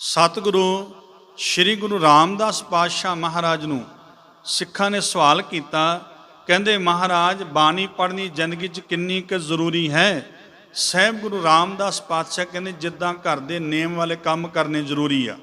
ਸਤਿਗੁਰੂ ਸ੍ਰੀ ਗੁਰੂ ਰਾਮਦਾਸ ਪਾਤਸ਼ਾਹ ਮਹਾਰਾਜ ਨੂੰ ਸਿੱਖਾਂ ਨੇ ਸਵਾਲ ਕੀਤਾ, ਕਹਿੰਦੇ, ਮਹਾਰਾਜ, ਬਾਣੀ ਪੜ੍ਹਨੀ ਜ਼ਿੰਦਗੀ 'ਚ ਕਿੰਨੀ ਕੁ ਜ਼ਰੂਰੀ ਹੈ? ਸਹਿਬ ਗੁਰੂ ਰਾਮਦਾਸ ਪਾਤਸ਼ਾਹ ਕਹਿੰਦੇ, ਜਿੱਦਾਂ ਘਰ ਦੇ ਨੇਮ ਵਾਲੇ ਕੰਮ ਕਰਨੇ ਜ਼ਰੂਰੀ ਆ।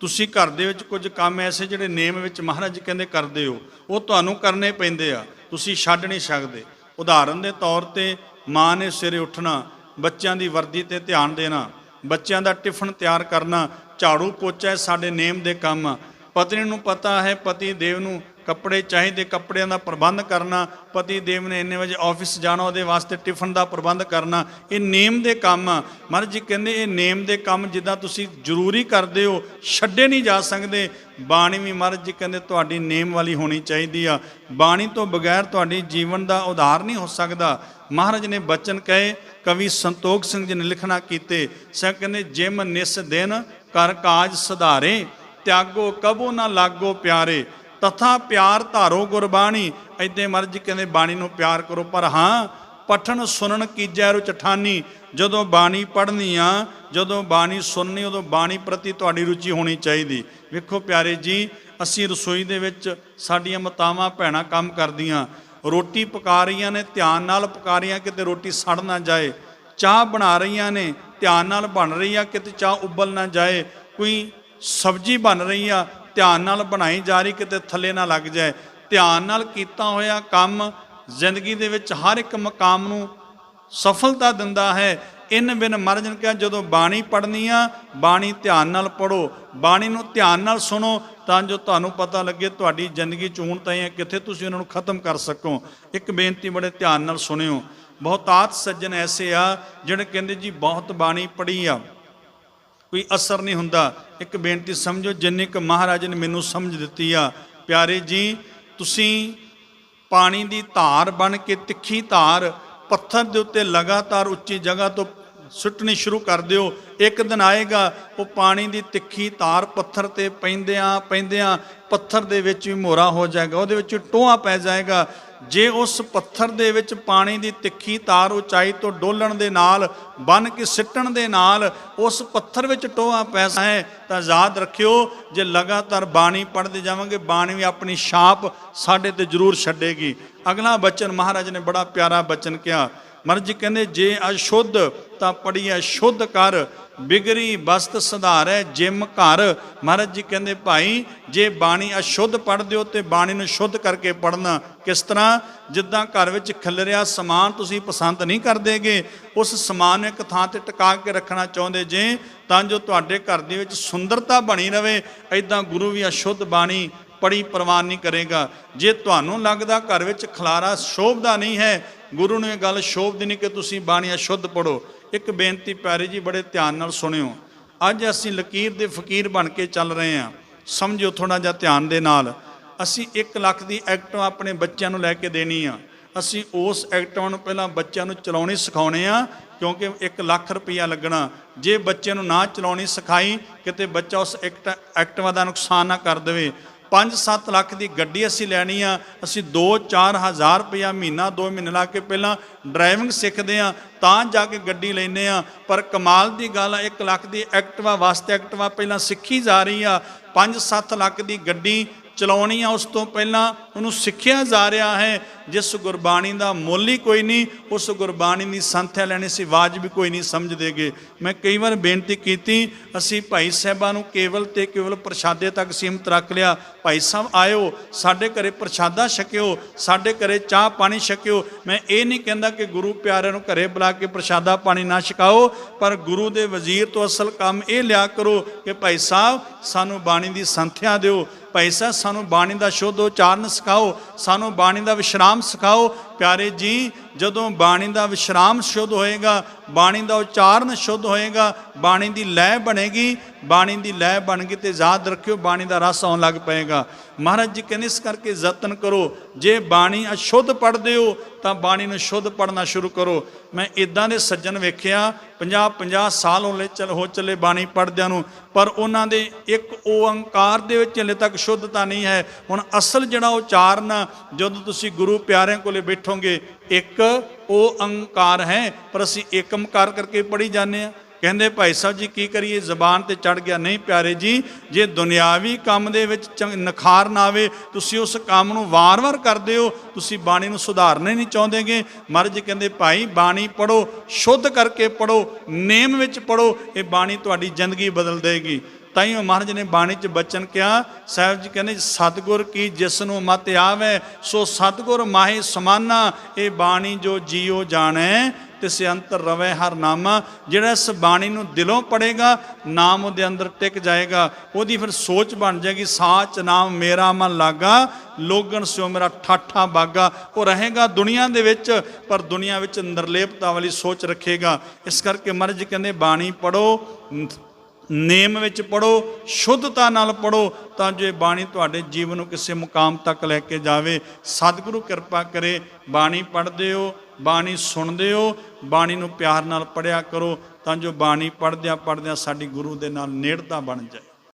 ਤੁਸੀਂ ਘਰ ਦੇ ਵਿੱਚ ਕੁਝ ਕੰਮ ਐਸੇ ਜਿਹੜੇ ਨੇਮ ਵਿੱਚ ਮਹਾਰਾਜ ਕਹਿੰਦੇ ਕਰਦੇ ਹੋ, ਉਹ ਤੁਹਾਨੂੰ ਕਰਨੇ ਪੈਂਦੇ ਆ। ਤੁਸੀਂ ਛੱਡ ਨਹੀਂ ਸਕਦੇ। ਉਦਾਹਰਨ ਦੇ ਤੌਰ ਤੇ ਮਾਂ ਨੇ ਸਵੇਰੇ ਉੱਠਣਾ, ਬੱਚਿਆਂ ਦੀ ਵਰਦੀ ਤੇ ਧਿਆਨ ਦੇਣਾ, ਬੱਚਿਆਂ ਦਾ ਟਿਫਨ ਤਿਆਰ ਕਰਨਾ ਝਾੜੂ ਪੋਚਾ ਇਹ ਸਾਡੇ ਨੇਮ ਦੇ ਕੰਮ। ਪਤਨੀ ਨੂੰ ਪਤਾ ਹੈ, ਪਤੀ ਦੇਵ ਨੂੰ ਕੱਪੜੇ ਚਾਹੀਦੇ, ਕੱਪੜਿਆਂ ਦਾ ਪ੍ਰਬੰਧ ਕਰਨਾ। ਪਤੀ ਦੇਵ ਨੇ ਇੰਨੇ ਵਜੇ ਆਫਿਸ ਜਾਣਾ, ਉਹਦੇ ਵਾਸਤੇ ਟਿਫਨ ਦਾ ਪ੍ਰਬੰਧ ਕਰਨਾ। ਇਹ ਨੇਮ ਦੇ ਕੰਮ। ਮਹਾਰਾਜ ਜੀ ਕਹਿੰਦੇ, ਇਹ ਨੇਮ ਦੇ ਕੰਮ ਜਿੱਦਾਂ ਤੁਸੀਂ ਜ਼ਰੂਰੀ ਕਰਦੇ ਹੋ, ਛੱਡੇ ਨਹੀਂ ਜਾ ਸਕਦੇ। ਬਾਣੀ ਵੀ ਮਹਾਰਾਜ ਜੀ ਕਹਿੰਦੇ, ਤੁਹਾਡੀ ਨੇਮ ਵਾਲੀ ਹੋਣੀ ਚਾਹੀਦੀ ਆ। ਬਾਣੀ ਤੋਂ ਬਗੈਰ ਤੁਹਾਡੀ ਜੀਵਨ ਦਾ ਉਧਾਰ ਨਹੀਂ ਹੋ ਸਕਦਾ। ਮਹਾਰਾਜ ਨੇ ਬਚਨ ਕਹੇ, ਕਵੀ ਸੰਤੋਖ ਸਿੰਘ ਜੀ ਨੇ ਲਿਖਣਾ ਕੀਤੇ। ਸਾ ਕਹਿੰਦੇ, ਜਿਮ ਨਿਸ ਦਿਨ ਕਰ ਕਾਜ ਸੁਧਾਰੇ, ਤਿਆਗੋ ਕਬੋ ਨਾ ਲਾਗੋ ਪਿਆਰੇ। ਤਥਾ ਪਿਆਰ ਧਾਰੋ ਗੁਰਬਾਣੀ ਐਦੇ ਮਰਜ ਕਹਿੰਦੇ ਬਾਣੀ ਨੂੰ ਪਿਆਰ ਕਰੋ, ਪਰ ਹਾਂ, ਪਠਨ ਸੁਣਨ ਕੀਜੈ ਰੁਚਠਾਨੀ ਜਦੋਂ ਬਾਣੀ ਪੜ੍ਹਨੀ ਆ, ਜਦੋਂ ਬਾਣੀ ਸੁਣਨੀ, ਉਦੋਂ ਬਾਣੀ ਪ੍ਰਤੀ ਤੁਹਾਡੀ ਰੁਚੀ ਹੋਣੀ ਚਾਹੀਦੀ। ਵੇਖੋ ਪਿਆਰੇ ਜੀ, ਅਸੀਂ ਰਸੋਈ ਦੇ ਵਿੱਚ ਸਾਡੀਆਂ ਮਾਤਾਵਾਂ ਭੈਣਾਂ ਕੰਮ ਕਰਦੀਆਂ। ਰੋਟੀ ਪਕਾ ਰਹੀਆਂ ਨੇ, ਧਿਆਨ ਨਾਲ ਪਕਾ ਰਹੀਆਂ, ਕਿਤੇ ਰੋਟੀ ਸੜ ਨਾ ਜਾਏ। ਚਾਹ ਬਣਾ ਰਹੀਆਂ ਨੇ ਧਿਆਨ ਨਾਲ ਬਣ ਰਹੀ ਆ, ਕਿਤੇ ਚਾਹ ਉਬਲ ਨਾ ਜਾਏ, ਕੋਈ ਸਬਜ਼ੀ ਬਣ ਰਹੀ ਆ, ਧਿਆਨ ਨਾਲ ਬਣਾਈ ਜਾ ਰਹੀ, ਕਿਤੇ ਥੱਲੇ ਨਾ ਲੱਗ ਜਾਏ। ਧਿਆਨ ਨਾਲ ਕੀਤਾ ਹੋਇਆ ਕੰਮ ਜ਼ਿੰਦਗੀ ਦੇ ਵਿੱਚ ਹਰ ਇੱਕ ਮਕਾਮ ਨੂੰ ਸਫਲਤਾ ਦਿੰਦਾ ਹੈ। ਇਨ ਬਿਨ ਮਰਜਨ ਕਿਹਾ ਜਦੋਂ ਬਾਣੀ ਪੜ੍ਹਨੀ ਆ, ਬਾਣੀ ਧਿਆਨ ਨਾਲ ਪੜੋ ਬਾਣੀ ਨੂੰ ਧਿਆਨ ਨਾਲ ਸੁਣੋ, ਤਾਂ ਜੋ ਤੁਹਾਨੂੰ ਪਤਾ ਲੱਗੇ ਤੁਹਾਡੀ ਜ਼ਿੰਦਗੀ ਚੂਣ ਤਈ ਹੈ, ਕਿੱਥੇ ਤੁਸੀਂ ਉਹਨਾਂ ਨੂੰ ਖਤਮ ਕਰ ਸਕੋ। ਇੱਕ ਬੇਨਤੀ ਬੜੇ ਧਿਆਨ ਨਾਲ ਸੁਣਿਓ। ਬਹੁਤਾਤ ਸੱਜਣ ਐਸੇ ਆ, ਜਿਹੜੇ ਕਹਿੰਦੇ ਜੀ ਬਹੁਤ ਬਾਣੀ ਪੜ੍ਹੀ ਆ। ਕੋਈ ਅਸਰ ਨਹੀਂ ਹੁੰਦਾ। ਇੱਕ ਬੇਨਤੀ ਸਮਝੋ, ਜਿੰਨੀ ਕੁ ਮਹਾਰਾਜ ਨੇ ਮੈਨੂੰ ਸਮਝ ਦਿੱਤੀ ਆ। ਪਿਆਰੇ ਜੀ, ਤੁਸੀਂ ਪਾਣੀ ਦੀ ਧਾਰ ਬਣ ਕੇ ਤਿੱਖੀ ਧਾਰ ਪੱਥਰ ਦੇ ਉੱਤੇ ਲਗਾਤਾਰ ਉੱਚੀ ਜਗ੍ਹਾ ਤੋਂ ਸੁੱਟਣੀ ਸ਼ੁਰੂ ਕਰ ਦਿਓ। ਇੱਕ ਦਿਨ ਆਏਗਾ, ਉਹ ਪਾਣੀ ਦੀ ਤਿੱਖੀ ਧਾਰ ਪੱਥਰ ਤੇ ਪੈਂਦਿਆਂ ਪੈਂਦਿਆਂ ਪੱਥਰ ਦੇ ਵਿੱਚ ਵੀ ਮੋਰਾ ਹੋ ਜਾਏਗਾ। ਉਹਦੇ ਵਿੱਚ ਟੋਆ ਪੈ ਜਾਏਗਾ। ਜੇ ਉਸ ਪੱਥਰ ਦੇ ਵਿੱਚ ਪਾਣੀ ਦੀ ਤਿੱਖੀ ਤਾਰ ਉਚਾਈ ਤੋਂ ਡੋਲਣ ਦੇ ਨਾਲ, ਬਨ ਕੇ ਸਿੱਟਣ ਦੇ ਨਾਲ ਉਸ ਪੱਥਰ ਵਿੱਚ ਟੋਆ ਪੈਸਾ ਹੈ ਤਾਂ ਯਾਦ ਰੱਖਿਓ, ਜੇ ਲਗਾਤਾਰ ਬਾਣੀ ਪੜ੍ਹਦੇ ਜਾਵਾਂਗੇ, ਬਾਣੀ ਵੀ ਆਪਣੀ ਛਾਪ ਸਾਡੇ ਤੇ ਜ਼ਰੂਰ ਛੱਡੇਗੀ। ਅਗਲਾ ਬਚਨ ਮਹਾਰਾਜ ਨੇ ਬੜਾ ਪਿਆਰਾ ਬਚਨ ਕਿਹਾ। ਮਹਾਰਾਜ ਕਹਿੰਦੇ, ਜੇ ਅਸ਼ੁੱਧ ਤਾਂ ਪੜੀਐ ਸ਼ੁੱਧ ਕਰ ਬਿਗਰੀ ਬਸਤ ਸੁਧਾਰੈ, ਜਿਮ ਘਰ। ਮਹਾਰਾਜ ਜੀ ਕਹਿੰਦੇ, ਭਾਈ, ਜੇ ਬਾਣੀ ਅਸ਼ੁੱਧ ਪੜ੍ਹਦੇ ਹੋ ਤੇ ਬਾਣੀ ਨੂੰ ਸ਼ੁੱਧ ਕਰਕੇ ਪੜ੍ਹਨਾ। ਕਿਸ ਤਰ੍ਹਾਂ? ਜਿੱਦਾਂ ਘਰ ਵਿੱਚ ਖਿਲਰਿਆ ਸਮਾਨ ਤੁਸੀਂ ਪਸੰਦ ਨਹੀਂ ਕਰਦੇਗੇ, ਉਸ ਸਮਾਨ ਨੂੰ ਇੱਕ ਥਾਂ ਤੇ ਟਿਕਾ ਕੇ ਰੱਖਣਾ ਚਾਹੁੰਦੇ ਜੇ, ਤਾਂ ਜੋ ਤੁਹਾਡੇ ਘਰ ਦੇ ਵਿੱਚ ਸੁੰਦਰਤਾ ਬਣੀ ਰਵੇ। ਐਦਾਂ ਗੁਰੂ ਵੀ ਅਸ਼ੁੱਧ ਬਾਣੀ ਪੜੀ ਪ੍ਰਵਾਨ ਨਹੀਂ ਕਰੇਗਾ। ਜੇ ਤੁਹਾਨੂੰ ਲੱਗਦਾ ਘਰ ਵਿੱਚ ਖਲਾਰਾ ਸ਼ੋਭਦਾ ਨਹੀਂ ਹੈ, ਗੁਰੂ ਨੂੰ ਇਹ ਗੱਲ ਸ਼ੋਭਦੀ ਨਹੀਂ ਕਿ ਤੁਸੀਂ ਬਾਣੀ ਅਸ਼ੁੱਧ ਪੜੋ ਇੱਕ ਬੇਨਤੀ ਪਿਆਰੇ ਜੀ, ਬੜੇ ਧਿਆਨ ਨਾਲ ਸੁਣਿਓ। ਅੱਜ ਅਸੀਂ ਲਕੀਰ ਦੇ ਫਕੀਰ ਬਣ ਕੇ ਚੱਲ ਰਹੇ ਹਾਂ। ਸਮਝੋ ਥੋੜਾ ਜਿਹਾ ਧਿਆਨ ਦੇ ਨਾਲ। ਅਸੀਂ 1 ਲੱਖ ਦੀ ਐਕਟਿਵਾ ਆਪਣੇ ਬੱਚਿਆਂ ਨੂੰ ਲੈ ਕੇ ਦੇਣੀ ਆ। ਅਸੀਂ ਉਸ ਐਕਟਿਵਾ ਨੂੰ ਪਹਿਲਾਂ ਬੱਚਿਆਂ ਨੂੰ ਚਲਾਉਣੀ ਸਿਖਾਉਣੇ ਆ, ਕਿਉਂਕਿ 1 ਲੱਖ ਰੁਪਈਆ ਲੱਗਣਾ। ਜੇ ਬੱਚੇ ਨੂੰ ਨਾ ਚਲਾਉਣੀ ਸਿਖਾਈ, ਕਿਤੇ ਬੱਚਾ ਉਸ ਐਕਟ- ਐਕਟਿਵਾ ਦਾ ਨੁਕਸਾਨ ਨਾ ਕਰ ਦੇਵੇ। 5-7 ਲੱਖ ਦੀ ਗੱਡੀ ਅਸੀਂ ਲੈਣੀ ਆ, ਅਸੀਂ 2-4 ਹਜ਼ਾਰ ਰੁਪਇਆ ਮਹੀਨਾ 2 ਮਹੀਨੇ ਲਾ ਕੇ ਪਹਿਲਾਂ ਡਰਾਈਵਿੰਗ ਸਿੱਖਦੇ ਆ, ਤਾਂ ਜਾ ਕੇ ਗੱਡੀ ਲੈਨੇ ਆ। ਪਰ ਕਮਾਲ ਦੀ ਗੱਲ ਆ 1 ਲੱਖ ਦੀ ਐਕਟਿਵਾ ਵਾਸਤੇ ਐਕਟਿਵਾ ਪਹਿਲਾਂ ਸਿੱਖੀ ਜਾ ਰਹੀ ਆ। 5-7 ਲੱਖ ਦੀ ਗੱਡੀ ਚਲਾਉਣੀ ਆ, ਉਸ ਤੋਂ ਪਹਿਲਾਂ ਉਹਨੂੰ ਸਿੱਖਿਆ ਜਾ ਰਿਹਾ ਹੈ। ਜਿਸ ਗੁਰਬਾਣੀ ਦਾ ਮੁੱਲ ਹੀ ਕੋਈ ਨਹੀਂ, ਉਸ ਗੁਰਬਾਣੀ ਦੀ ਸੰਥਿਆ ਲੈਣੀ ਸੀ ਵੀ ਕੋਈ ਨਹੀਂ ਸਮਝਦੇਗੇ। ਮੈਂ ਕਈ ਵਾਰ ਬੇਨਤੀ ਕੀਤੀ, ਅਸੀਂ ਭਾਈ ਸਾਹਿਬਾਂ ਨੂੰ ਕੇਵਲ ਤੇ ਕੇਵਲ ਪ੍ਰਸ਼ਾਦੇ ਤੱਕ ਸੀਮਤ ਰੱਖ ਲਿਆ। ਭਾਈ ਸਾਹਿਬ ਆਇਓ, ਸਾਡੇ ਘਰੇ ਪ੍ਰਸ਼ਾਦਾ ਛਕਿਓ, ਸਾਡੇ ਘਰੇ ਚਾਹ ਪਾਣੀ ਛਕਿਓ। ਮੈਂ ਇਹ ਨਹੀਂ ਕਹਿੰਦਾ ਕਿ ਗੁਰੂ ਪਿਆਰਿਆਂ ਨੂੰ ਘਰੇ ਬੁਲਾ ਕੇ ਪ੍ਰਸ਼ਾਦਾ ਪਾਣੀ ਨਾ ਛਕਾਓ, ਪਰ ਗੁਰੂ ਦੇ ਵਜ਼ੀਰ ਤੋਂ ਅਸਲ ਕੰਮ ਇਹ ਲਿਆ ਕਰੋ ਕਿ ਭਾਈ ਸਾਹਿਬ, ਸਾਨੂੰ ਬਾਣੀ ਦੀ ਸੰਥਿਆ ਦਿਓ। ਭਾਈ ਸਾਹਿਬ, ਸਾਨੂੰ ਬਾਣੀ ਦਾ ਸ਼ੁੱਧ ਉਚਾਰਨ ਸਿਖਾਓ, ਸਾਨੂੰ ਬਾਣੀ ਦਾ ਵਿਸ਼ਰਾਮ ਸਿਖਾਓ। ਪਿਆਰੇ ਜੀ, ਜਦੋਂ ਬਾਣੀ ਦਾ ਵਿਸ਼ਰਾਮ ਸ਼ੁੱਧ ਹੋਏਗਾ, ਬਾਣੀ ਦਾ ਉਚਾਰਨ ਸ਼ੁੱਧ ਹੋਏਗਾ, ਬਾਣੀ ਦੀ ਲੈ ਬਣੇਗੀ ਬਾਣੀ ਦੀ ਲੈ ਬਣ ਗਈ ਤੇ ਯਾਦ ਰੱਖਿਓ ਬਾਣੀ ਦਾ ਰਸ ਆਉਣ ਲੱਗ ਪਏਗਾ। ਮਹਾਰਾਜ ਜੀ ਕਹਿੰਦੇ ਇਸ ਕਰਕੇ ਯਤਨ ਕਰੋ। ਜੇ ਬਾਣੀ ਅਸ਼ੁੱਧ ਪੜ੍ਹਦੇ ਹੋ ਤਾਂ ਬਾਣੀ ਨੂੰ ਸ਼ੁੱਧ ਪੜ੍ਹਨਾ ਸ਼ੁਰੂ ਕਰੋ। ਮੈਂ ਇਦਾਂ ਦੇ ਸੱਜਣ ਵੇਖਿਆ 50 50 ਸਾਲ ਹੋਲੇ ਚਲ ਹੋ ਚੱਲੇ ਬਾਣੀ ਪੜ੍ਹਦਿਆਂ ਨੂੰ ਪਰ ਉਹਨਾਂ ਦੇ ਇੱਕ ਓੰਕਾਰ ਦੇ ਵਿੱਚ ਹਲੇ ਤੱਕ ਸ਼ੁੱਧਤਾ ਨਹੀਂ ਹੈ। ਹੁਣ ਅਸਲ ਜਿਹੜਾ ਉਚਾਰਨ ਆ, ਜਦੋਂ ਤੁਸੀਂ ਗੁਰੂ ਪਿਆਰਿਆਂ ਕੋਲੇ ਬੈਠੋਗੇ ਇੱਕ ਓੰਕਾਰ ਹੈ ਪਰ ਅਸੀਂ ਏਕਮਕਾਰ ਕਰਕੇ ਪੜ੍ਹੀ ਜਾਂਦੇ ਆ ਕਹਿੰਦੇ, ਭਾਈ ਸਾਹਿਬ ਜੀ, ਕੀ ਕਰੀਏ? ਜ਼ਬਾਨ ਤੇ ਚੜ ਗਿਆ, ਨਹੀਂ ਪਿਆਰੇ ਜੀ, ਜੇ ਦੁਨਿਆਵੀ ਕੰਮ ਦੇ ਵਿੱਚ ਚੰ- ਨਿਖਾਰ ਨਾ ਆਵੇ, ਤੁਸੀਂ ਉਸ ਕੰਮ ਨੂੰ ਵਾਰ-ਵਾਰ ਕਰਦੇ ਹੋ, ਤੁਸੀਂ ਬਾਣੀ ਨੂੰ ਸੁਧਾਰਨਾ ਹੀ ਨਹੀਂ ਚਾਹੁੰਦੇਗੇ। ਮਹਾਰਾਜ ਜੀ ਕਹਿੰਦੇ, ਭਾਈ, ਬਾਣੀ ਪੜੋ ਸ਼ੁੱਧ ਕਰਕੇ ਪੜੋ ਨੇਮ ਵਿੱਚ ਪੜੋ ਇਹ ਬਾਣੀ ਤੁਹਾਡੀ ਜ਼ਿੰਦਗੀ ਬਦਲ ਦੇਗੀ। ਹੀ ਮਹਾਰਾਜ ਨੇ ਬਾਣੀ ਚ ਬਚਨ ਕਿਹਾ, ਸਾਹਿਬ ਜੀ ਕਹਿੰਦੇ, ਸਤਗੁਰ ਕੀ ਜਿਸ ਨੂੰ ਮਤ ਆਵੇ, ਸੋ ਸਤਗੁਰ ਮਾਹੀ ਸਮਾਨਾ, ਇਹ ਬਾਣੀ ਜੋ ਜੀਓ ਜਾਣੈ ਤਿਸ ਅੰਤਰ ਰਵੇ ਹਰ ਨਾਮਾ, ਜਿਹੜਾ ਇਸ ਬਾਣੀ ਨੂੰ ਦਿਲੋਂ ਪੜੇਗਾ ਨਾਮ ਉਹਦੇ ਅੰਦਰ ਟਿਕ ਜਾਏਗਾ। ਉਹਦੀ ਫਿਰ ਸੋਚ ਬਣ ਜਾਏਗੀ, ਸਾਚ ਨਾਮ ਮੇਰਾ ਮਨ ਲਾਗਾ, ਲੋਗਣ ਸਿਓ ਮੇਰਾ ਠਾਠਾ ਬਾਗਾ। ਉਹ ਰਹੇਗਾ ਦੁਨੀਆ ਦੇ ਵਿੱਚ, ਪਰ ਦੁਨੀਆ ਵਿੱਚ ਨਿਰਲੇਪਤਾ ਵਾਲੀ ਸੋਚ ਰੱਖੇਗਾ। ਇਸ ਕਰਕੇ ਮਹਾਰਾਜ ਕਹਿੰਦੇ, ਬਾਣੀ ਪੜੋ ਨੇਮ ਵਿੱਚ ਪੜੋ ਸ਼ੁੱਧਤਾ ਨਾਲ ਪੜੋ ਤਾਂ ਜੋ ਇਹ ਬਾਣੀ ਤੁਹਾਡੇ ਜੀਵਨ ਨੂੰ ਕਿਸੇ ਮੁਕਾਮ ਤੱਕ ਲੈ ਕੇ ਜਾਵੇ। ਸਤਿਗੁਰੂ ਕਿਰਪਾ ਕਰੇ, ਬਾਣੀ ਪੜ੍ਹਦੇ ਹੋ ਬਾਣੀ ਸੁਣਦੇ ਹੋ, ਬਾਣੀ ਨੂੰ ਪਿਆਰ ਨਾਲ ਪੜਿਆ ਕਰੋ ਤਾਂ ਜੋ ਬਾਣੀ ਪੜ੍ਹਦਿਆਂ ਪੜ੍ਹਦਿਆਂ ਸਾਡੀ ਗੁਰੂ ਦੇ ਨਾਲ ਨੇੜਤਾ ਬਣ ਜਾਏ।